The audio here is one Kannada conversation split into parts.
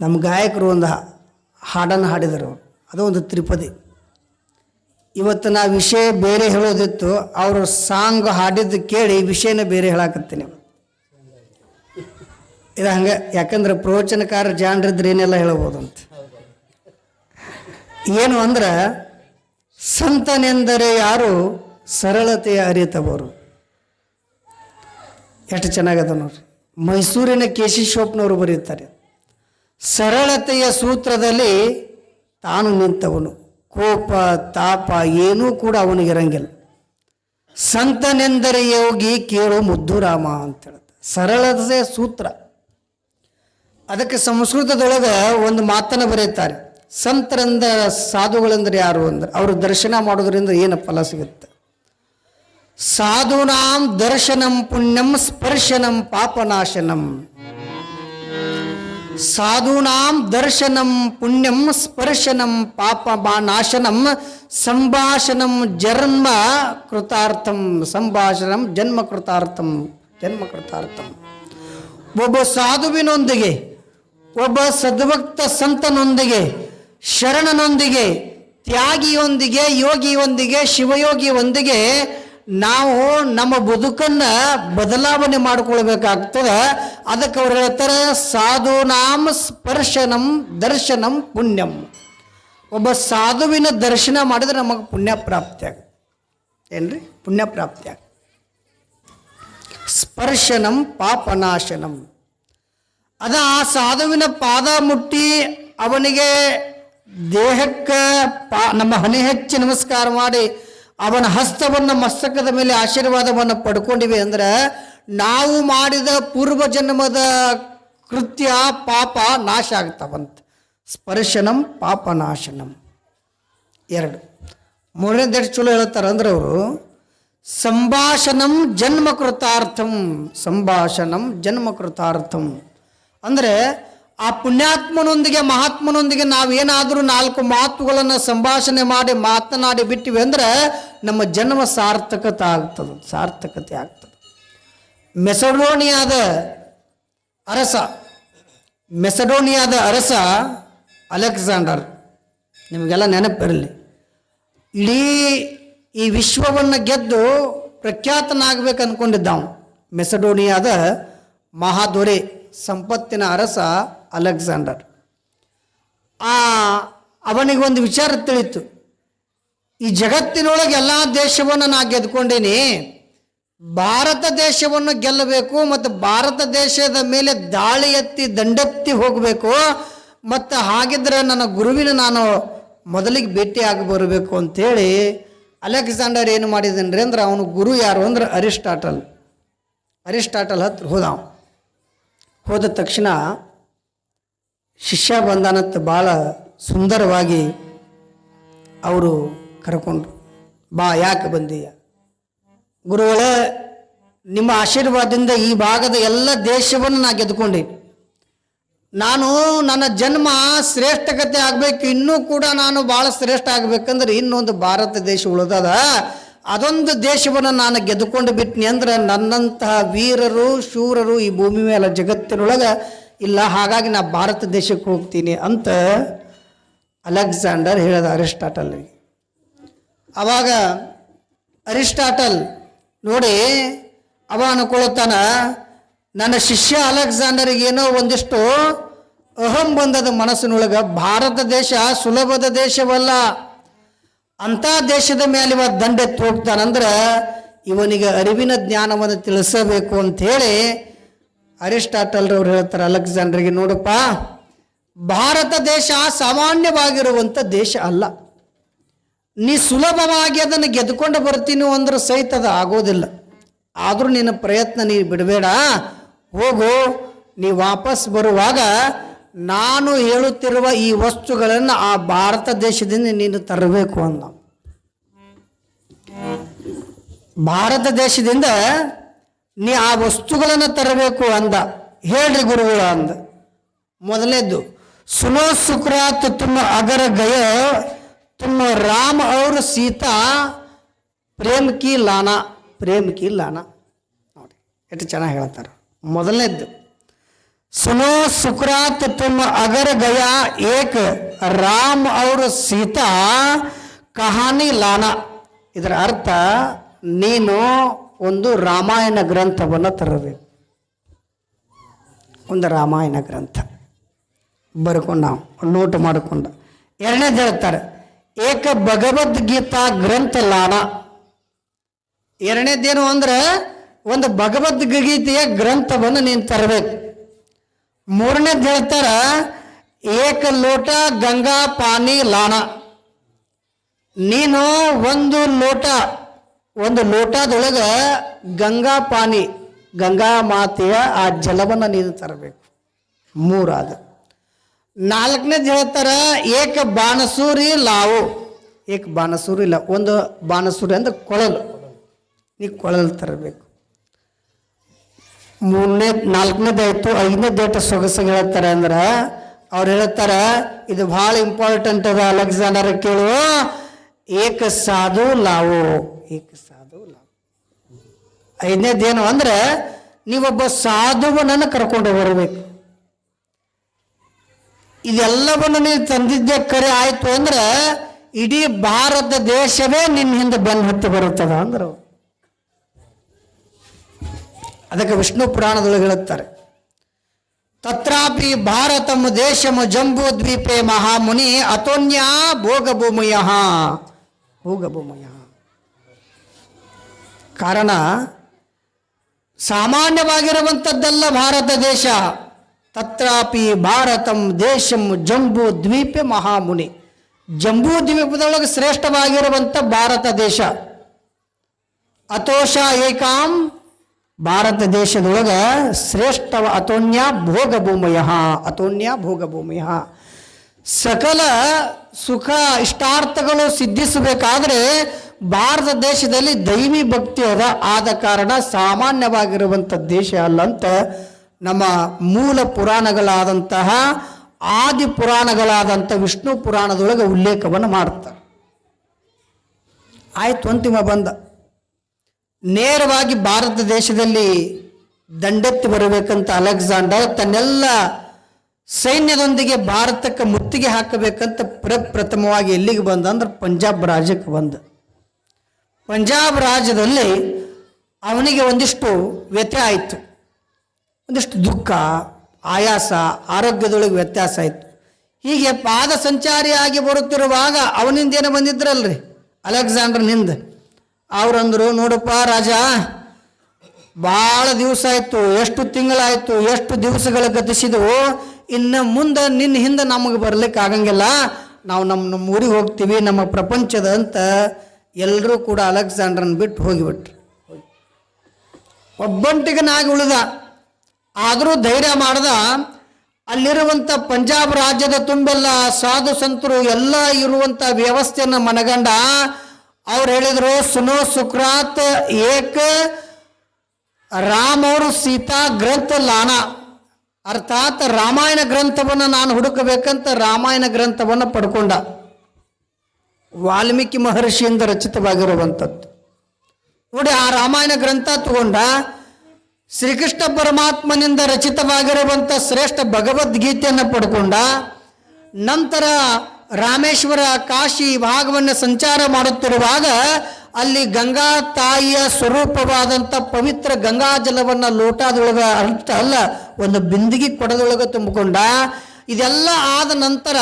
ನಮ್ಮ ಗಾಯಕರು ಒಂದು ಹಾಡನ್ನು ಹಾಡಿದರು. ಅದು ಒಂದು ತ್ರಿಪದಿ ಇವತ್ತು ನಾ ವಿಷಯ ಬೇರೆ ಹೇಳೋದಿತ್ತು, ಅವರು ಸಾಂಗ್ ಹಾಡಿದ್ದು ಕೇಳಿ ವಿಷಯನ ಬೇರೆ ಹೇಳಾಕತ್ತೀನಿ. ಇದು ಹಂಗೆ, ಯಾಕಂದ್ರೆ ಪ್ರವಚನಕಾರ ಜಾಣರಿದ್ರೆ ಏನೆಲ್ಲ ಹೇಳ್ಬೋದು ಅಂತ. ಏನು ಅಂದ್ರೆ, ಸಂತನೆಂದರೆ ಯಾರು ಸರಳತೆಯ ಅರಿತವರು. ಎಷ್ಟು ಚೆನ್ನಾಗದ ನೋಡ್ರಿ. ಮೈಸೂರಿನ ಕೇಶಿಶೋಪ್ನವರು ಬರೆಯುತ್ತಾರೆ. ಸರಳತೆಯ ಸೂತ್ರದಲ್ಲಿ ತಾನು ನಿಂತವನು. ಕೋಪ, ತಾಪ ಏನೂ ಕೂಡ ಅವನಿಗಿರಂಗಿಲ್ಲ. ಸಂತನೆಂದರೆ ಯೋಗಿ ಕೇಳು ಮುದ್ದುರಾಮ ಅಂತ ಹೇಳುತ್ತೆ ಸರಳತೆಯ ಸೂತ್ರ. ಅದಕ್ಕೆ ಸಂಸ್ಕೃತದೊಳಗೆ ಒಂದು ಮಾತನ್ನು ಬರೆಯುತ್ತಾರೆ. ಸಂತರಂದ ಸಾಧುಗಳಂದ್ರೆ ಯಾರು ಅಂದ್ರೆ ಅವರು ದರ್ಶನ ಮಾಡೋದ್ರಿಂದ ಏನು ಫಲ ಸಿಗುತ್ತೆ? ಸಾಧುನಾಂ ದರ್ಶನಂ ಪುಣ್ಯಂ ಸ್ಪರ್ಶನಂ ಪಾಪನಾಶನಂ. ಸಾಧೂನಾಂ ದರ್ಶನಂ ಪುಣ್ಯಂ ಸ್ಪರ್ಶನಂ ಪಾಪ ನಾಶನಂ ಸಂಭಾಷಣಂ ಜನ್ಮ ಕೃತಾರ್ಥಂ ಸಂಭಾಷಣಂ ಜನ್ಮ ಕೃತಾರ್ಥಂ ಜನ್ಮ ಕೃತಾರ್ಥಂ. ಒಬ್ಬ ಸಾಧುವಿನೊಂದಿಗೆ, ಒಬ್ಬ ಸದ್ಭಕ್ತ ಸಂತನೊಂದಿಗೆ, ಶರಣನೊಂದಿಗೆ, ತ್ಯಾಗಿಯೊಂದಿಗೆ, ಯೋಗಿಯೊಂದಿಗೆ, ಶಿವಯೋಗಿಯೊಂದಿಗೆ ನಾವು ನಮ್ಮ ಬದುಕನ್ನ ಬದಲಾವಣೆ ಮಾಡಿಕೊಳ್ಬೇಕಾಗ್ತದೆ. ಅದಕ್ಕೆ ಅವ್ರು ಹೇಳ್ತಾರೆ, ಸಾಧುನಾಮ ಸ್ಪರ್ಶನಂ ದರ್ಶನಂ ಪುಣ್ಯಂ. ಒಬ್ಬ ಸಾಧುವಿನ ದರ್ಶನ ಮಾಡಿದ್ರೆ ನಮಗೆ ಪುಣ್ಯ ಪ್ರಾಪ್ತಿ ಆಗುತ್ತೆ. ಏನ್ರಿ? ಪುಣ್ಯ ಪ್ರಾಪ್ತಿ ಆಗುತ್ತೆ. ಸ್ಪರ್ಶನಂ ಪಾಪನಾಶನಂ. ಅದ ಆ ಸಾಧುವಿನ ಪಾದ ಮುಟ್ಟಿ ಅವನಿಗೆ ದೇಹಕ್ಕೆ ಪಾ, ನಮ್ಮ ಹನಿ ಹಚ್ಚಿ ನಮಸ್ಕಾರ ಮಾಡಿ ಅವನ ಹಸ್ತವನ್ನು ಮಸ್ತಕದ ಮೇಲೆ ಆಶೀರ್ವಾದವನ್ನು ಪಡ್ಕೊಂಡಿವೆ ಅಂದ್ರೆ ನಾವು ಮಾಡಿದ ಪೂರ್ವ ಜನ್ಮದ ಕೃತ್ಯ ಪಾಪ ನಾಶ ಆಗ್ತಾವಂತ. ಸ್ಪರ್ಶನಂ ಪಾಪನಾಶನಂ ಎರಡು. ಮೂರನೇದು ಎಷ್ಟು ಚಲೋ ಹೇಳ್ತಾರೆ ಅಂದ್ರೆ ಅವರು ಸಂಭಾಷಣಂ ಜನ್ಮ ಕೃತಾರ್ಥಂ ಸಂಭಾಷಣಂ ಜನ್ಮ ಕೃತಾರ್ಥಂ ಅಂದರೆ ಆ ಪುಣ್ಯಾತ್ಮನೊಂದಿಗೆ, ಮಹಾತ್ಮನೊಂದಿಗೆ ನಾವೇನಾದರೂ ನಾಲ್ಕು ಮಾತುಗಳನ್ನು ಸಂಭಾಷಣೆ ಮಾಡಿ, ಮಾತನಾಡಿ ಬಿಟ್ಟಿವಿ ಅಂದ್ರೆ ನಮ್ಮ ಜನ್ಮ ಸಾರ್ಥಕತೆ ಆಗ್ತದೆ ಸಾರ್ಥಕತೆ ಆಗ್ತದೆ. ಮೆಸಡೋನಿಯಾದ ಅರಸ ಮೆಸಡೋನಿಯಾದ ಅರಸ ಅಲೆಕ್ಸಾಂಡರ್, ನಿಮಗೆಲ್ಲ ನೆನಪಿರಲಿ ಇಡೀ ಈ ವಿಶ್ವವನ್ನು ಗೆದ್ದು ಪ್ರಖ್ಯಾತನಾಗಬೇಕು ಅಂದ್ಕೊಂಡಿದ್ದಾವ ಮೆಸಡೋನಿಯಾದ ಮಹಾದೊರೆ, ಸಂಪತ್ತಿನ ಅರಸ ಅಲೆಕ್ಸಾಂಡರ್. ಆ, ಅವನಿಗೆ ಒಂದು ವಿಚಾರ ತಿಳಿತು. ಈ ಜಗತ್ತಿನೊಳಗೆ ಎಲ್ಲ ದೇಶವನ್ನು ನಾ ಗೆದ್ಕೊಂಡೇನಿ. ಭಾರತ ದೇಶವನ್ನು ಗೆಲ್ಲಬೇಕು ಮತ್ತು ಭಾರತ ದೇಶದ ಮೇಲೆ ದಾಳಿ ಎತ್ತಿ ದಂಡೆತ್ತಿ ಹೋಗಬೇಕು ಮತ್ತು ಹಾಗಿದ್ರೆ ನನ್ನ ಗುರುವಿನ ನಾನು ಮೊದಲಿಗೆ ಭೇಟಿಯಾಗಿ ಬರಬೇಕು ಅಂಥೇಳಿ ಅಲೆಕ್ಸಾಂಡರ್ ಏನು ಮಾಡಿದನ್ರಿ ಅಂದ್ರೆ ಅವನು ಗುರು ಯಾರು ಅಂದ್ರೆ ಅರಿಸ್ಟಾಟಲ್. ಅರಿಸ್ಟಾಟಲ್ ಹತ್ರ ಹೋದ. ಹೋದ ತಕ್ಷಣ ಶಿಷ್ಯ ಬಂದಾನಂತ ಭಾಳ ಸುಂದರವಾಗಿ ಅವರು ಕರ್ಕೊಂಡ್ರು. ಬಾ, ಯಾಕೆ ಬಂದೀಯ? ಗುರುಗಳೇ, ನಿಮ್ಮ ಆಶೀರ್ವಾದದಿಂದ ಈ ಭಾಗದ ಎಲ್ಲ ದೇಶವನ್ನು ನಾ ಗೆದ್ಕೊಂಡೆ ನಾನು ನನ್ನ ಜನ್ಮ ಶ್ರೇಷ್ಠಗತೆ ಆಗಬೇಕು, ಇನ್ನೂ ಕೂಡ ನಾನು ಭಾಳ ಶ್ರೇಷ್ಠ ಆಗ್ಬೇಕಂದ್ರೆ ಇನ್ನೊಂದು ಭಾರತ ದೇಶ ಉಳಿದದ. ಅದೊಂದು ದೇಶವನ್ನು ನಾನು ಗೆದ್ಕೊಂಡು ಬಿಟ್ನಿ ಅಂದ್ರೆ ನನ್ನಂತಹ ವೀರರು, ಶೂರರು ಈ ಭೂಮಿ ಮೇಲೆ ಜಗತ್ತಿನೊಳಗೆ ಇಲ್ಲ, ಹಾಗಾಗಿ ನಾ ಭಾರತ ದೇಶಕ್ಕೆ ಹೋಗ್ತೀನಿ ಅಂತ ಅಲೆಕ್ಸಾಂಡರ್ ಹೇಳಿದ ಅರಿಸ್ಟಾಟಲ್ಗೆ. ಅವಾಗ ಅರಿಸ್ಟಾಟಲ್ ನೋಡಿ ಅವ ಅನ್ಕೊಳ್ತಾನ ನನ್ನ ಶಿಷ್ಯ ಅಲೆಕ್ಸಾಂಡರ್ಗೆ ಏನೋ ಒಂದಿಷ್ಟು ಅಹಂ ಬಂದದ ಮನಸ್ಸಿನೊಳಗೆ ಭಾರತ ದೇಶ ಸುಲಭದ ದೇಶವಲ್ಲ, ಅಂಥ ದೇಶದ ಮೇಲೆ ಇವ ದಂಡೆ ಹೋಗ್ತಾನಂದ್ರೆ ಇವನಿಗೆ ಅರಿವಿನ ಜ್ಞಾನವನ್ನು ತಿಳಿಸಬೇಕು ಅಂಥೇಳಿ ಅರಿಸ್ಟಾಟಲ್ರವ್ರು ಹೇಳ್ತಾರೆ, ಅಲೆಕ್ಸಾಂಡ್ರಿಗೆ ನೋಡಪ್ಪ, ಭಾರತ ದೇಶ ಸಾಮಾನ್ಯವಾಗಿರುವಂಥ ದೇಶ ಅಲ್ಲ. ನೀ ಸುಲಭವಾಗಿ ಅದನ್ನು ಗೆದ್ಕೊಂಡು ಬರ್ತೀನಿ ಅಂದ್ರೆ ಸಹಿತ ಅದು ಆಗೋದಿಲ್ಲ. ಆದರೂ ನಿನ್ನ ಪ್ರಯತ್ನ ನೀ ಬಿಡಬೇಡ. ಹೋಗು, ನೀ ವಾಪಸ್ ಬರುವಾಗ ನಾನು ಹೇಳುತ್ತಿರುವ ಈ ವಸ್ತುಗಳನ್ನು ಆ ಭಾರತ ದೇಶದಿಂದ ನೀನು ತರಬೇಕು ಅಂದ. ಭಾರತ ದೇಶದಿಂದ ನೀ ಆ ವಸ್ತುಗಳನ್ನು ತರಬೇಕು ಅಂದ. ಹೇಳ್ರಿ ಗುರುಗಳು ಅಂದ. ಮೊದಲನೇದ್ದು ಸುನೋ ಸುಕ್ರಾತ್ ತುಮ್ಮ ಅಗರ ಗಯ ತುಮ್ಮ ರಾಮ ಅವ್ರ ಸೀತಾ, ಪ್ರೇಮ್ ಕಿ ಲಾನ, ಪ್ರೇಮ್ ಕಿ ಲಾನ. ನೋಡಿ, ಎಷ್ಟು ಚೆನ್ನಾಗಿ ಹೇಳ್ತಾರೆ. ಮೊದಲನೇದ್ದು ಸುನೋ ಸುಕ್ರಾತ್ ತುಮ್ ಅಗರ ಗಯ, ಏಕ್ ರಾಮ್ ಅವ್ರ ಸೀತಾ, ಕಹಾನಿ ಲಾನ. ಇದರ ಅರ್ಥ, ನೀನು ಒಂದು ರಾಮಾಯಣ ಗ್ರಂಥವನ್ನು ತರಬೇಕು. ಒಂದು ರಾಮಾಯಣ ಗ್ರಂಥ. ಬರ್ಕೊಂಡು ನಾವು ನೋಟ್ ಮಾಡಿಕೊಂಡ. ಎರಡನೇದು ಹೇಳ್ತಾರೆ, ಏಕ ಭಗವದ್ಗೀತಾ ಗ್ರಂಥ ಲಾನ ಎರಡನೇದೇನು ಅಂದ್ರೆ, ಒಂದು ಭಗವದ್ಗೀತೆಯ ಗ್ರಂಥವನ್ನು ನೀನು ತರಬೇಕು. ಮೂರನೇದು ಹೇಳ್ತಾರ, ಏಕ ಲೋಟ ಗಂಗಾ ಪಾನಿ ಲಾನ. ನೀನು ಒಂದು ಲೋಟ ಒಂದು ಲೋಟದೊಳಗೆ ಗಂಗಾ ಪಾನಿ, ಗಂಗಾ ಮಾತೆಯ ಆ ಜಲವನ್ನು ನೀನು ತರಬೇಕು. ಮೂರಾದ. ನಾಲ್ಕನೇದು ಹೇಳ್ತಾರ, ಏಕ ಬಾಣಸೂರಿ ಲಾವು. ಏಕ ಬಾಣಸೂರಿ ಇಲ್ಲ, ಒಂದು ಬಾಣಸೂರಿ ಅಂದ್ರೆ ಕೊಳಲು. ನೀ ಕೊಳಲು ತರಬೇಕು. ಮೂರನೇ, ನಾಲ್ಕನೇದು ಆಯ್ತು ಐದನೇ ಏಟು ಸೊಗಸ ಹೇಳ್ತಾರೆ ಅಂದ್ರೆ, ಅವ್ರು ಹೇಳ್ತಾರ, ಇದು ಭಾಳ ಇಂಪಾರ್ಟೆಂಟ್ ಅದ, ಅಲೆಕ್ಸಾಂಡರ್ ಕೇಳುವ ಏಕ ಸಾಧು ಲಾವು. ಏಕ ಐದನೇದೇನು ಅಂದ್ರೆ, ನೀವೊಬ್ಬ ಸಾಧುವನನ್ನು ಕರ್ಕೊಂಡು ಬರಬೇಕು. ಇದೆಲ್ಲವನ್ನು ನೀವು ತಂದಿದ್ದೆ ಕರೆ ಆಯಿತು ಅಂದ್ರೆ, ಇಡೀ ಭಾರತ ದೇಶವೇ ನಿನ್ನ ಹಿಂದೆ ಬೆನ್ನು ಹತ್ತಿ ಬರುತ್ತದ ಅಂದ್ರೆ. ಅದಕ್ಕೆ ವಿಷ್ಣು ಪುರಾಣದೊಳಗೆ ಹೇಳುತ್ತಾರೆ, ತತ್ರಾಪಿ ಭಾರತಂ ದೇಶಮ ಜಂಬೂ ದ್ವೀಪೆ ಮಹಾಮುನಿ ಅತೋನ್ಯ ಭೋಗಭೂಮಯ. ಭೋಗಭೂಮಯ. ಕಾರಣ ಸಾಮಾನ್ಯವಾಗಿರುವಂಥದ್ದಲ್ಲ ಭಾರತ ದೇಶ. ತತ್ರಾಪಿ ಭಾರತಂ ದೇಶಂ ಜಂಬೂ ದ್ವೀಪ ಮಹಾಮುನಿ. ಜಂಬೂ ದ್ವೀಪದೊಳಗೆ ಶ್ರೇಷ್ಠವಾಗಿರುವಂಥ ಭಾರತ ದೇಶ. ಅತೋಷ ಏಕಾಂ ಭಾರತ ದೇಶದೊಳಗೆ ಶ್ರೇಷ್ಠ ಅತೋನ್ಯ ಭೋಗಭೂಮಯ. ಅತೋನ್ಯ ಭೋಗಭೂಮಯ. ಸಕಲ ಸುಖ ಇಷ್ಟಾರ್ಥಗಳು ಸಿದ್ಧಿಸಬೇಕಾದ್ರೆ ಭಾರತ ದೇಶದಲ್ಲಿ ದೈವಿ ಭಕ್ತಿ ಅದ ಆದ ಕಾರಣ ಸಾಮಾನ್ಯವಾಗಿರುವಂಥ ದೇಶ ಅಲ್ಲಂತ ನಮ್ಮ ಮೂಲ ಪುರಾಣಗಳಾದಂತಹ ಆದಿ ಪುರಾಣಗಳಾದಂಥ ವಿಷ್ಣು ಪುರಾಣದೊಳಗೆ ಉಲ್ಲೇಖವನ್ನು ಮಾಡ್ತಾರೆ. ಆಯ್ತು, ಅಂತಿಮ ಬಂದ. ನೇರವಾಗಿ ಭಾರತ ದೇಶದಲ್ಲಿ ದಂಡೆತ್ತಿ ಬರಬೇಕಂತ ಅಲೆಕ್ಸಾಂಡರ್ ತನ್ನೆಲ್ಲ ಸೈನ್ಯದೊಂದಿಗೆ ಭಾರತಕ್ಕೆ ಮುತ್ತಿಗೆ ಹಾಕಬೇಕಂತ ಪ್ರಪ್ರಥಮವಾಗಿ ಎಲ್ಲಿಗೆ ಬಂದ ಅಂದ್ರೆ ಪಂಜಾಬ್ ರಾಜ್ಯಕ್ಕೆ ಬಂದ. ಪಂಜಾಬ್ ರಾಜ್ಯದಲ್ಲಿ ಅವನಿಗೆ ಒಂದಿಷ್ಟು ವ್ಯತ್ಯಯ ಆಯಿತು. ಒಂದಿಷ್ಟು ದುಃಖ, ಆಯಾಸ, ಆರೋಗ್ಯದೊಳಗೆ ವ್ಯತ್ಯಾಸ ಆಯಿತು. ಹೀಗೆ ಪಾದ ಸಂಚಾರಿಯಾಗಿ ಬರುತ್ತಿರುವಾಗ ಅವನಿಂದ ಏನು ಬಂದಿದ್ರಲ್ರಿ? ಅಲೆಕ್ಸಾಂಡರ್ನಿಂದ. ಅವರಂದರು, ನೋಡಪ್ಪ ರಾಜ ಭಾಳ ದಿವಸ ಆಯಿತು, ಎಷ್ಟು ತಿಂಗಳಾಯಿತು, ಎಷ್ಟು ದಿವಸಗಳ ಗತಿಸಿದವು ಇನ್ನು ಮುಂದೆ ನಿನ್ನ ಹಿಂದೆ ನಮಗೆ ಬರ್ಲಿಕ್ಕೆ ಆಗಂಗಿಲ್ಲ ನಾವು ನಮ್ಮ ನಮ್ಮ ಊರಿಗೆ ಹೋಗ್ತೀವಿ, ನಮ್ಮ ಪ್ರಪಂಚದ ಅಂತ ಎಲ್ಲರೂ ಕೂಡ ಅಲೆಕ್ಸಾಂಡ್ರನ್ ಬಿಟ್ಟು ಹೋಗಿಬಿಟ್ರು. ಒಬ್ಬಂಟಿಗನಾಗಿ ಉಳಿದ. ಆದರೂ ಧೈರ್ಯ ಮಾಡ್ದ. ಅಲ್ಲಿರುವಂಥ ಪಂಜಾಬ್ ರಾಜ್ಯದ ತುಂಬೆಲ್ಲ ಸಾಧು ಸಂತರು ಎಲ್ಲ ಇರುವಂಥ ವ್ಯವಸ್ಥೆಯನ್ನು ಮನಗಂಡ ಅವ್ರು ಹೇಳಿದರು, ಸುನೋ ಸುಕ್ರಾತ್ ಏಕ ರಾಮ್ ಅವರು ಸೀತಾ ಗ್ರಂಥ ಲಾನ. ಅರ್ಥಾತ್ ರಾಮಾಯಣ ಗ್ರಂಥವನ್ನು ನಾನು ಹುಡುಕಬೇಕಂತ ರಾಮಾಯಣ ಗ್ರಂಥವನ್ನು ಪಡ್ಕೊಂಡ. ವಾಲ್ಮೀಕಿ ಮಹರ್ಷಿಯಿಂದ ರಚಿತವಾಗಿರುವಂಥದ್ದು. ನೋಡಿ, ಆ ರಾಮಾಯಣ ಗ್ರಂಥ ತಗೊಂಡ ಶ್ರೀಕೃಷ್ಣ ಪರಮಾತ್ಮನಿಂದ ರಚಿತವಾಗಿರುವಂಥ ಶ್ರೇಷ್ಠ ಭಗವದ್ಗೀತೆಯನ್ನು ಪಡ್ಕೊಂಡ, ನಂತರ ರಾಮೇಶ್ವರ ಕಾಶಿ ಭಾಗವನ್ನು ಸಂಚಾರ ಮಾಡುತ್ತಿರುವಾಗ ಅಲ್ಲಿ ಗಂಗಾ ತಾಯಿಯ ಸ್ವರೂಪವಾದಂಥ ಪವಿತ್ರ ಗಂಗಾ ಜಲವನ್ನು ಲೋಟದೊಳಗೆ ಅಲ್ಲ, ಒಂದು ಬಿಂದಿಗೆ ಕೊಡದೊಳಗೆ ತುಂಬಿಕೊಂಡ. ಇದೆಲ್ಲ ಆದ ನಂತರ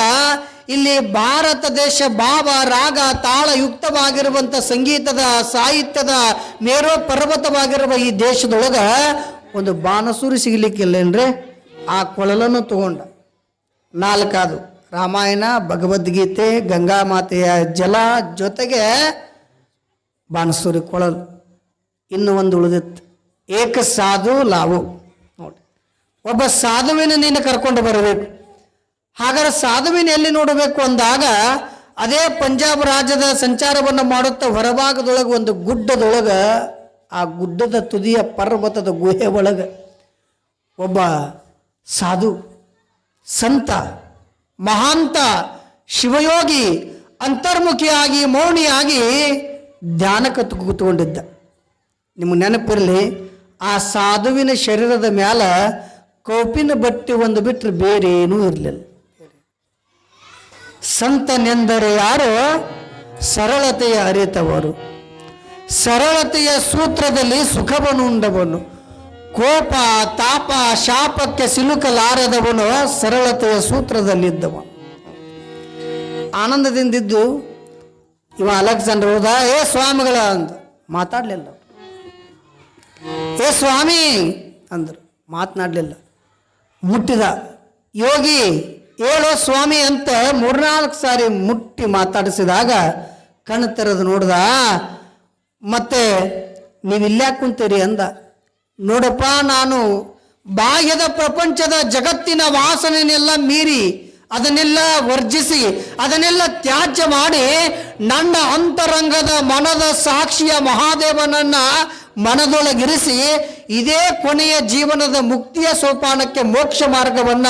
ಇಲ್ಲಿ ಭಾರತ ದೇಶ ಭಾವ, ರಾಗ ತಾಳಯುಕ್ತವಾಗಿರುವಂಥ ಸಂಗೀತದ, ಸಾಹಿತ್ಯದ ಮೇರೋ ಪರ್ವತವಾಗಿರುವ ಈ ದೇಶದೊಳಗೆ ಒಂದು ಬಾನಸೂರಿ ಸಿಗಲಿಕ್ಕಿಲ್ಲೇನ್ರಿ? ಆ ಕೊಳಲನ್ನು ತಗೊಂಡ. ನಾಲ್ಕಾದು, ರಾಮಾಯಣ, ಭಗವದ್ಗೀತೆ, ಗಂಗಾ ಮಾತೆಯ ಜಲ ಜೊತೆಗೆ ಬಾಣಸೂರಿ ಕೊಳಲು. ಇನ್ನು ಒಂದು ಉಳಿದಿತ್ತು. ಏಕ ಸಾಧು ಲಾವು. ನೋಡಿ. ಒಬ್ಬ ಸಾಧುವಿನ ನೀನು ಕರ್ಕೊಂಡು ಬರಬೇಕು. ಹಾಗಾದ್ರೆ ಸಾಧುವಿನ ಎಲ್ಲಿ ನೋಡಬೇಕು ಅಂದಾಗ ಅದೇ ಪಂಜಾಬ್ ರಾಜ್ಯದ ಸಂಚಾರವನ್ನು ಮಾಡುತ್ತಾ ಹೊರಭಾಗದೊಳಗೆ ಒಂದು ಗುಡ್ಡದೊಳಗೆ, ಆ ಗುಡ್ಡದ ತುದಿಯ ಪರ್ವತದ ಗುಹೆ ಒಳಗೆ ಒಬ್ಬ ಸಾಧು, ಸಂತ, ಮಹಾಂತ, ಶಿವಯೋಗಿ, ಅಂತರ್ಮುಖಿಯಾಗಿ, ಮೌನಿಯಾಗಿ ಧ್ಯಾನಕ್ಕೆ ಕೂತ್ಕೊಂಡಿದ್ದ ನಿಮಗೆ ನೆನಪಿರಲಿ ಆ ಸಾಧುವಿನ ಶರೀರದ ಮ್ಯಾಲ ಕೋಪಿನ ಬಟ್ಟೆ ಒಂದು ಬಿಟ್ಟರೆ ಬೇರೇನೂ ಇರಲಿಲ್ಲ. ಸಂತನೆಂದರೆ ಯಾರು? ಸರಳತೆಯ ಅರಿತವರು. ಸರಳತೆಯ ಸೂತ್ರದಲ್ಲಿ ಸುಖವನ್ನುಂಡವನು ಕೋಪ, ತಾಪ, ಶಾಪಕ್ಕೆ ಸಿಲುಕಲಾರದವನು ಸರಳತೆಯ ಸೂತ್ರದಲ್ಲಿದ್ದವ. ಆನಂದದಿಂದಿದ್ದು ಇವ ಅಲೆಕ್ಸಾಂಡರ್ ಹೋದ, ಏ ಸ್ವಾಮಿಗಳ ಅಂದು. ಮಾತಾಡಲಿಲ್ಲ. ಏ ಸ್ವಾಮಿ ಅಂದರು. ಮಾತನಾಡಲಿಲ್ಲ. ಮುಟ್ಟಿದ. ಯೋಗಿ ಹೇಳೋ ಸ್ವಾಮಿ ಅಂತ ಮೂರ್ನಾಲ್ಕು ಸಾರಿ ಮುಟ್ಟಿ ಮಾತಾಡಿಸಿದಾಗ ಕಣ್ಣು ತೆರೆದು ನೋಡ್ದ, ಮತ್ತೆ ನೀವು ಇಲ್ಯಾಕೆ ಕುಂತೀರಿ ಅಂದ. ನೋಡಪ್ಪ, ನಾನು ಬಾಹ್ಯದ ಪ್ರಪಂಚದ ಜಗತ್ತಿನ ವಾಸನೆಯನ್ನೆಲ್ಲ ಮೀರಿ ಅದನ್ನೆಲ್ಲ ವರ್ಜಿಸಿ, ಅದನ್ನೆಲ್ಲ ತ್ಯಾಜ್ಯ ಮಾಡಿ ನನ್ನ ಅಂತರಂಗದ ಮನದ ಸಾಕ್ಷಿಯ ಮಹಾದೇವನನ್ನ ಮನದೊಳಗಿರಿಸಿ ಇದೇ ಕೊನೆಯ ಜೀವನದ ಮುಕ್ತಿಯ ಸೋಪಾನಕ್ಕೆ ಮೋಕ್ಷ ಮಾರ್ಗವನ್ನ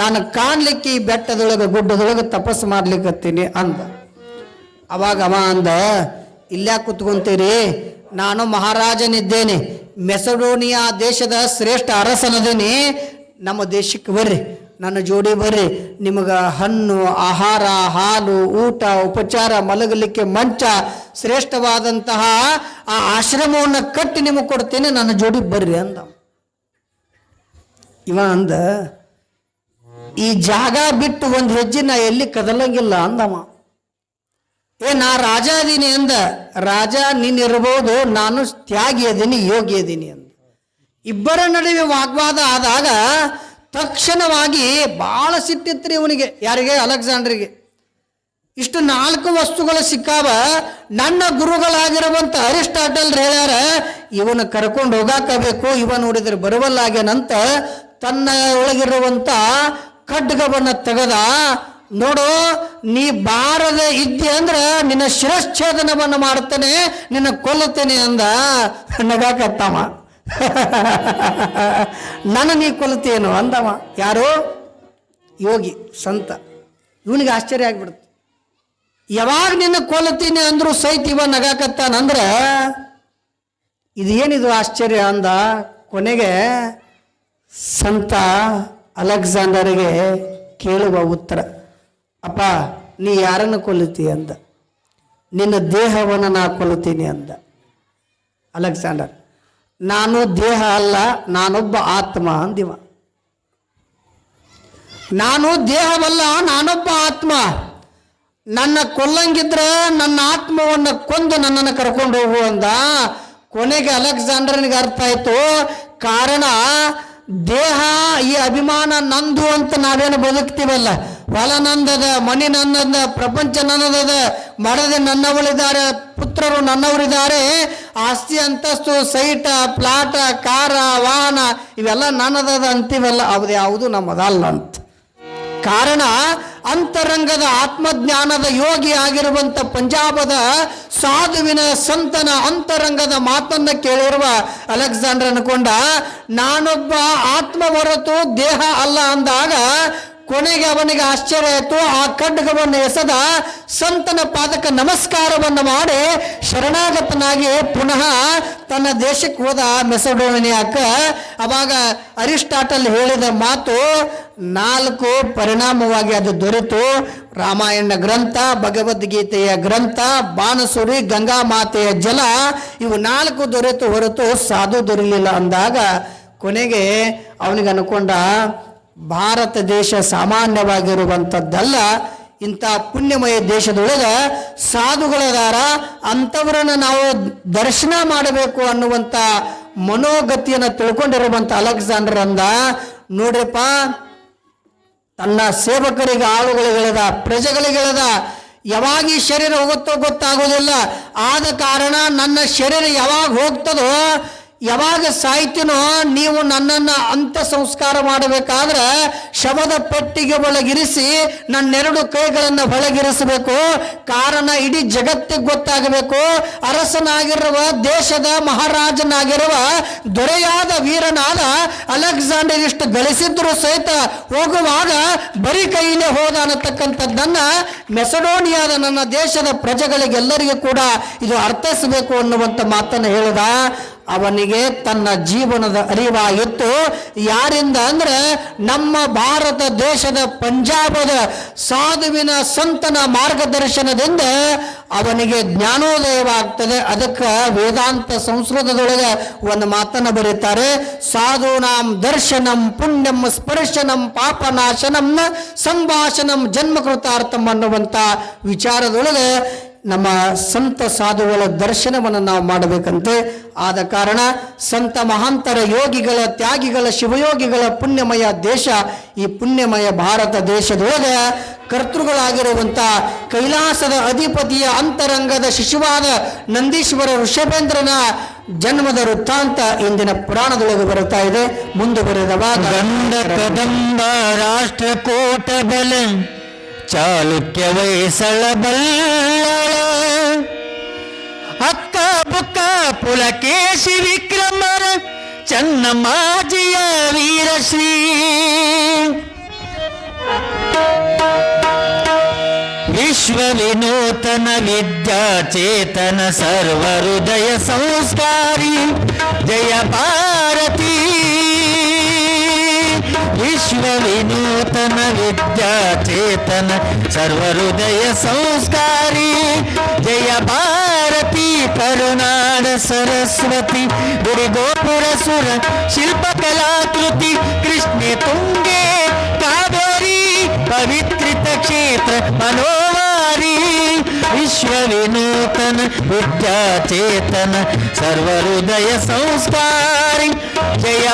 ನಾನು ಕಾಣ್ಲಿಕ್ಕೆ ಈ ಬೆಟ್ಟದೊಳಗೆ, ಗುಡ್ಡದೊಳಗೆ ತಪಸ್ಸು ಮಾಡ್ಲಿಕ್ಕತ್ತೀನಿ ಅಂದ. ಅವಾಗ ಅವ ಅಂದ ಇಲ್ಲೇ ಕುತ್ಕೊಂತೀರಿ, ನಾನು ಮಹಾರಾಜನಿದ್ದೇನೆ, ಮೆಸಡೋನಿಯಾ ದೇಶದ ಶ್ರೇಷ್ಠ ಅರಸನದೇನಿ, ನಮ್ಮ ದೇಶಕ್ಕೆ ಬರ್ರಿ. ನನ್ನ ಜೋಡಿ ಬರ್ರಿ. ನಿಮಗೆ ಹಣ್ಣು, ಆಹಾರ, ಹಾಲು, ಊಟ, ಉಪಚಾರ, ಮಲಗಲಿಕ್ಕೆ ಮಂಚ, ಶ್ರೇಷ್ಠವಾದಂತಹ ಆ ಆಶ್ರಮವನ್ನು ಕಟ್ಟಿ ನಿಮಗೆ ಕೊಡ್ತೇನೆ, ನನ್ನ ಜೋಡಿ ಬರ್ರಿ ಅಂದ. ಇವ ಅಂದ, ಈ ಜಾಗ ಬಿಟ್ಟು ಒಂದು ಹೆಜ್ಜೆ ನಾ ಎಲ್ಲಿ ಕದಲಂಗಿಲ್ಲ ಅಂದವ. ಏ, ನಾ ರಾಜ ಅದೀನಿ ಅಂದ. ರಾಜ ನೀನಿರ್ಬೋದು ನಾನು ತ್ಯಾಗಿ ಅದೀನಿ, ಯೋಗಿ ಅದೀನಿ ಅಂದ. ಇಬ್ಬರ ನಡುವೆ ವಾಗ್ವಾದ ಆದಾಗ ತಕ್ಷಣವಾಗಿ ಬಹಳ ರೀ ಇವನಿಗೆ. ಯಾರಿಗೆ? ಅಲೆಕ್ಸಾಂಡ್ರಿಗೆ. ಇಷ್ಟು ನಾಲ್ಕು ವಸ್ತುಗಳು ಸಿಕ್ಕಾವ, ನನ್ನ ಗುರುಗಳಾಗಿರುವಂತ ಅರಿಸ್ಟಾಟಲ್ ಹೇಳ್ಯಾರ, ಇವನ ಕರ್ಕೊಂಡು ಹೋಗಾಕಬೇಕು, ಇವ ನೋಡಿದ್ರೆ ಬರುವಲ್ಲಾಗ್ಯನಂತ ತನ್ನ ಒಳಗಿರುವಂತ ಖಡ್ಗವನ್ನ ತೆಗೆದ, ನೋಡು, ನೀ ಬಾರದೆ ಇದ್ದೆ ಅಂದ್ರೆ ನಿನ್ನ ಶಿರಚ್ಛೇದನವನ್ನ ಮಾಡ್ತೇನೆ ನಿನ್ನ ಕೊಲ್ಲುತ್ತೇನೆ ಅಂದ ನಗಾಕತ್ತವ. ನನ್ನ ನೀ ಕೊಲ್ತೇನು ಅಂದವ. ಯಾರು? ಯೋಗಿ, ಸಂತ. ಇವನಿಗೆ ಆಶ್ಚರ್ಯ ಆಗ್ಬಿಡುತ್ತೆ. ಯಾವಾಗ ನಿನ್ನ ಕೊಲ್ಲತೀನಿ ಅಂದ್ರು ಸಹಿತ ಇವ ನಗಾಕತ್ತಾನಂದ್ರೆ ಇದು ಇದೇನಿದು ಆಶ್ಚರ್ಯ ಅಂದ ಕೊನೆಗೆ ಸಂತ ಅಲೆಕ್ಸಾಂಡರ್ಗೆ ಕೇಳುವ ಉತ್ತರ, ಅಪ್ಪ, ನೀ ಯಾರನ್ನು ಕೊಲ್ಲುತ್ತೀ ಅಂದ. ನಿನ್ನ ದೇಹವನ್ನು ನಾ ಕೊಲ್ಲುತ್ತೀನಿ ಅಂದ ಅಲೆಕ್ಸಾಂಡರ್. ನಾನು ದೇಹ ಅಲ್ಲ, ನಾನೊಬ್ಬ ಆತ್ಮ ಅಂದಿವ. ನಾನು ದೇಹವಲ್ಲ, ನಾನೊಬ್ಬ ಆತ್ಮ. ನನ್ನ ಕೊಲ್ಲಂಗಿದ್ರೆ ನನ್ನ ಆತ್ಮವನ್ನು ಕೊಂದು ನನ್ನನ್ನು ಕರ್ಕೊಂಡು ಹೋಗು ಅಂದ. ಕೊನೆಗೆ ಅಲೆಕ್ಸಾಂಡರ್ನಿಗೆ ಅರ್ಥ ಆಯಿತು, ಕಾರಣ ದೇಹ ಈ ಅಭಿಮಾನ ನಂದು ಅಂತ ನಾವೇನು ಬದುಕ್ತೀವಲ್ಲ ಹೊಲ ನಂದದ ಮನೆ ನನ್ನದ ಪ್ರಪಂಚ ನನ್ನದದ ಮಡದೆ ನನ್ನವಳಿದ್ದಾರೆ, ಪುತ್ರರು ನನ್ನವರಿದ್ದಾರೆ, ಆಸ್ತಿ ಅಂತಸ್ತು, ಸೈಟ, ಪ್ಲಾಟ, ಕಾರ, ವಾಹನ, ಇವೆಲ್ಲ ನನ್ನದದ ಅಂತೀವಲ್ಲ ಅದು ಯಾವುದು ನಮ್ಮದಲ್ಲ ಅಂತ. ಕಾರಣ, ಅಂತರಂಗದ ಆತ್ಮಜ್ಞಾನದ ಯೋಗಿ ಆಗಿರುವಂತ ಪಂಜಾಬದ ಸಾಧುವಿನ ಸಂತನ ಅಂತರಂಗದ ಮಾತನ್ನ ಕೇಳಿರುವ ಅಲೆಕ್ಸಾಂಡರ್ ಅನ್ಕೊಂಡ ನಾನೊಬ್ಬ ಆತ್ಮ ಹೊರತು ದೇಹ ಅಲ್ಲ ಅಂದಾಗ ಕೊನೆಗೆ ಅವನಿಗೆ ಆಶ್ಚರ್ಯ ಆಯಿತು. ಆ ಖಡ್ಗವನ್ನು ಎಸೆದ ಸಂತನ ಪಾದಕ ನಮಸ್ಕಾರವನ್ನು ಮಾಡಿ ಶರಣಾಗತನಾಗಿ ಪುನಃ ತನ್ನ ದೇಶಕ್ಕೆ ಹೋದ ಮೆಸಡೋನಿಯಾಕ ಅವಾಗ ಅರಿಸ್ಟಾಟಲ್ ಹೇಳಿದ ಮಾತು ನಾಲ್ಕು ಪರಿಣಾಮವಾಗಿ ಅದು ದೊರೆತು. ರಾಮಾಯಣ ಗ್ರಂಥ, ಭಗವದ್ಗೀತೆಯ ಗ್ರಂಥ ಬಾಣಸುರಿ ಗಂಗಾ ಮಾತೆಯ ಜಲ ಇವು ನಾಲ್ಕು ದೊರೆತು ಹೊರತು ಸಾಧು ದೊರೆಯಲಿಲ್ಲ ಅಂದಾಗ ಕೊನೆಗೆ ಅವನಿಗೆ ಅನ್ಕೊಂಡ ಭಾರತ ದೇಶ ಸಾಮಾನ್ಯವಾಗಿರುವಂಥದ್ದಲ್ಲ, ಇಂಥ ಪುಣ್ಯಮಯ ದೇಶದೊಳಗೆ ಸಾಧುಗಳದಾರ ಅಂಥವರನ್ನು ನಾವು ದರ್ಶನ ಮಾಡಬೇಕು ಅನ್ನುವಂಥ ಮನೋಗತಿಯನ್ನು ತಿಳ್ಕೊಂಡಿರುವಂಥ ಅಲೆಕ್ಸಾಂಡರ್ ಅಂದ ನೋಡ್ರಪ್ಪ, ತನ್ನ ಸೇವಕರಿಗೆ ಆಳುಗಳಿಗೆ ಪ್ರಜೆಗಳಿಗೆಳೆದ ಯಾವಾಗ ಈ ಶರೀರ ಹೋಗುತ್ತೋ ಗೊತ್ತಾಗೋದಿಲ್ಲ ಆದ ಕಾರಣ ನನ್ನ ಶರೀರ ಯಾವಾಗ ಹೋಗ್ತದೋ ಯಾವಾಗ ಸಾಯ್ತೀನೋ ನೀವು ನನ್ನನ್ನು ಅಂತ್ಯ ಸಂಸ್ಕಾರ ಮಾಡಬೇಕಾದ್ರೆ ಶವದ ಪೆಟ್ಟಿಗೆ ಒಳಗಿರಿಸಿ ನನ್ನೆರಡು ಕೈಗಳನ್ನು ಒಳಗಿರಿಸಬೇಕು. ಕಾರಣ ಇಡೀ ಜಗತ್ತಿಗೆ ಗೊತ್ತಾಗಬೇಕು. ಅರಸನಾಗಿರುವ ದೇಶದ ಮಹಾರಾಜನಾಗಿರುವ ದೊರೆಯಾದ ವೀರನಾದ ಅಲೆಕ್ಸಾಂಡರ್ ಇಷ್ಟು ಗಳಿಸಿದ್ರು ಸಹಿತ ಹೋಗುವಾಗ ಬರೀ ಕೈಯಲ್ಲೇ ಹೋದ ಅನ್ನತಕ್ಕಂಥದ್ದನ್ನ ಮೆಸಡೋನಿಯಾದ ನನ್ನ ದೇಶದ ಪ್ರಜೆಗಳಿಗೆಲ್ಲರಿಗೂ ಕೂಡ ಇದು ಅರ್ಥೈಸಬೇಕು ಅನ್ನುವಂಥ ಮಾತನ್ನು ಹೇಳಿದ. ಅವನಿಗೆ ತನ್ನ ಜೀವನದ ಅರಿವಾಗಿತ್ತು ಯಾರಿಂದ ಅಂದ್ರೆ ನಮ್ಮ ಭಾರತ ದೇಶದ ಪಂಜಾಬದ ಸಾಧುವಿನ ಸಂತನ ಮಾರ್ಗದರ್ಶನದಿಂದ ಅವನಿಗೆ ಜ್ಞಾನೋದಯವಾಗ್ತದೆ. ಅದಕ್ಕೆ ವೇದಾಂತ ಸಂಸ್ಕೃತದೊಳಗೆ ಒಂದು ಮಾತನ್ನು ಬರೀತಾರೆ. ಸಾಧೂನಾಂ ದರ್ಶನಂ ಪುಣ್ಯಂ ಸ್ಪರ್ಶನಂ ಪಾಪನಾಶನಂ ಸಂಭಾಷಣಂ ಜನ್ಮಕೃತಾರ್ಥಂ ಅನ್ನುವಂಥ ವಿಚಾರದೊಳಗೆ ನಮ್ಮ ಸಂತ ಸಾಧುಗಳ ದರ್ಶನವನ್ನು ನಾವು ಮಾಡಬೇಕಂತೆ. ಆದ ಕಾರಣ ಸಂತ ಮಹಾಂತರ ಯೋಗಿಗಳ, ತ್ಯಾಗಿಗಳ, ಶಿವಯೋಗಿಗಳ ಪುಣ್ಯಮಯ ದೇಶ, ಈ ಪುಣ್ಯಮಯ ಭಾರತ ದೇಶದೊಳಗೆ ಕರ್ತೃಗಳಾಗಿರುವಂಥ ಕೈಲಾಸದ ಅಧಿಪತಿಯ ಅಂತರಂಗದ ಶಿಶುವಾದ ನಂದೀಶ್ವರ ಋಷಭೇಂದ್ರನ ಜನ್ಮದ ವೃತ್ತಾಂತ ಇಂದಿನ ಪುರಾಣದೊಳಗೆ ಬರುತ್ತಾ ಇದೆ. ಮುಂದುವರೆದವ ಗಂಡ ಕದಂಬ ರಾಷ್ಟ್ರಕೂಟ ಬೆಲೆ, ಚಾಲುಕ್ಯ ವಯಸ್ಸಳ ಅಕ್ಕ ಬುಕ್ಕ ಪುಲಕೇಶಿ ವಿಕ್ರಮರ ಚನ್ನ ಮಾಜಿಯ ವೀರಶ್ರೀ ವಿಶ್ವ ವಿನೂತನ ವಿದ್ಯಾ ಚೇತನ ಸರ್ವ ಹೃದಯ ಸಂಸ್ಕಾರಿ ಜಯ ಭಾರತಿ. ವಿಶ್ವ ವಿನೂತನ ವಿದ್ಯಾ ಚೇತನ ಸರ್ವ ಹೃದಯ ಸಂಸ್ಕಾರಿ ಜಯ ಭಾರತಿ ಕರುನಾಡ ಸರಸ್ವತಿ ಗುಡಿ ಗೋಪುರ ಸುರ ಶಿಲ್ಪಕಲಾಕೃತಿ ಕೃಷ್ಣೆ ತುಂಗೆ ಕಾವೇರಿ ಪವಿತ್ರಿತ ಕ್ಷೇತ್ರ ಮನೋವಾರಿ ವಿಶ್ವ ವಿನೂತನ ವಿದ್ಯಾ ಚೇತನ ಸರ್ವ ಹೃದಯ ಸಂಸ್ಕಾರಿ ಜಯ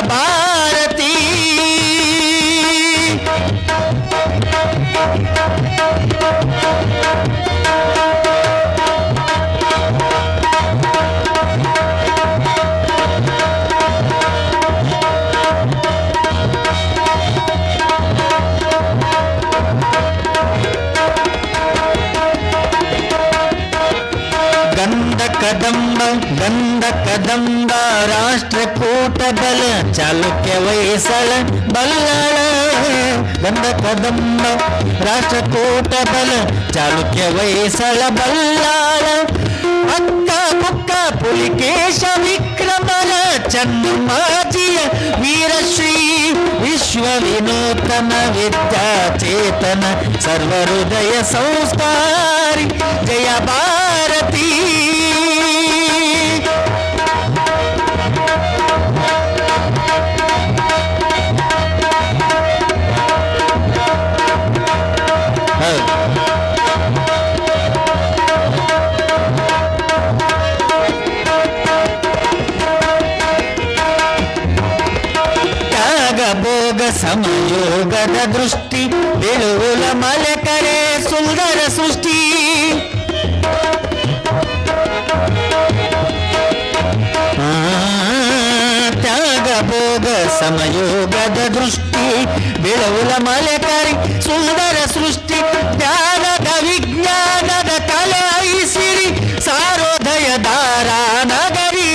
ಕದಂಬ ರಾಷ್ಟ್ರಕೂಟ ಬಲ ಚಾಲುಕ್ಯ ವಯಸ್ಸಳ ಬಲ್ಲಳ. ಗಂಧ ಕದಂಬ ರಾಷ್ಟ್ರಕೂಟ ಬಲ ಚಾಲುಕ್ಯ ವಯಸ್ಸಳ ಬಲ್ಲಾಳ. ಅಕ್ಕ ಬುಕ್ಕ ಪುಲಿಕೇಶ ವಿಕ್ರಮನ ಚನ್ನಮಾಜಿಯ ವೀರಶ್ರೀ. ವಿಶ್ವ ವಿನೂತನ ವಿದ್ಯಾಚೇತನ ಸರ್ವ ಹೃದಯ ಸಂಸ್ಕಾರಿ. ಜಯ ಭಾರತಿ. ಸಮಯೋಗದ ದೃಷ್ಟಿ ಬಿಳುವುಲ ಮಲೆ ಕರೆ ಸುಂದರ ಸೃಷ್ಟಿ ಜ್ಞಾನದ ವಿಜ್ಞಾನದ ಕಲೆ ಐಸಿರಿ ಸಾರೋದಯ ದಾರ ನಗರಿ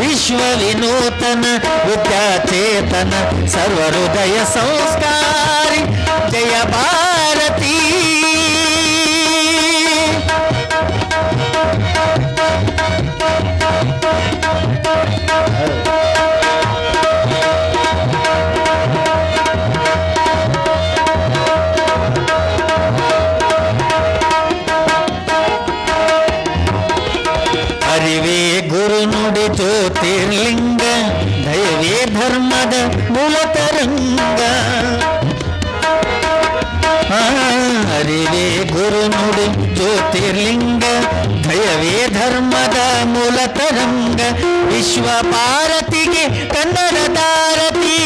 ವಿಶ್ವ ವಿನೂತನ ವಿದ್ಯಾಚೇತನ ಸರ್ವ ಹೃದಯ ಸಂಸ್ಕಾರಿ ಜಯ ಭಾರತಿ ದಯವೇ ಧರ್ಮದ ಮೂಲ ತರಂಗ ಅರಿವೇ ಗುರು ನುಡಿ ಜ್ಯೋತಿರ್ಲಿಂಗ ದಯವೇ ಧರ್ಮದ ಮೂಲ ತರಂಗ ವಿಶ್ವ ಭಾರತಿಗೆ ಕನ್ನಡ ದಾರತಿ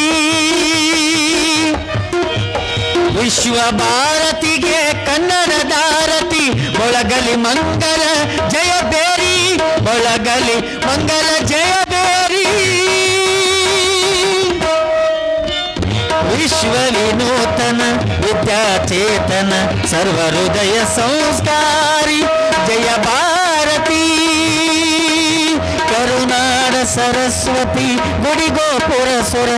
ವಿಶ್ವ ಭಾರತಿಗೆ ಕನ್ನಡ ದಾರತಿ ಒಳಗಲಿ ಮಂಗಲ ಜಯ ಬೇರಿ ಒಳಗಲಿ ಮಂಗಲ ಜಯ ವಿಶ್ವ ವಿನೂತನ ವಿದ್ಯಾಚೇತನ ಸರ್ವ ಹೃದಯ ಸಂಸ್ಕಾರಿ ಜಯ ಭಾರತಿ ಕರುನಾಡ ಸರಸ್ವತಿ ಗುಡಿ ಗೋಪುರ ಸುರ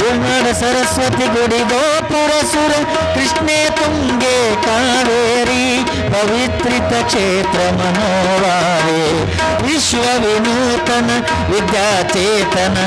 ಕರುನಾಡ ಸರಸ್ವತಿ ಗುಡಿ ಗೋಪುರ ಸುರ ಕೃಷ್ಣೇ ತುಂಗೆ ಕಾವೇರಿ ಪವಿತ್ರಿತ ಕ್ಷೇತ್ರ ಮನೋವಾರೆ ವಿಶ್ವ ವಿನೂತನ ವಿದ್ಯಾಚೇತನ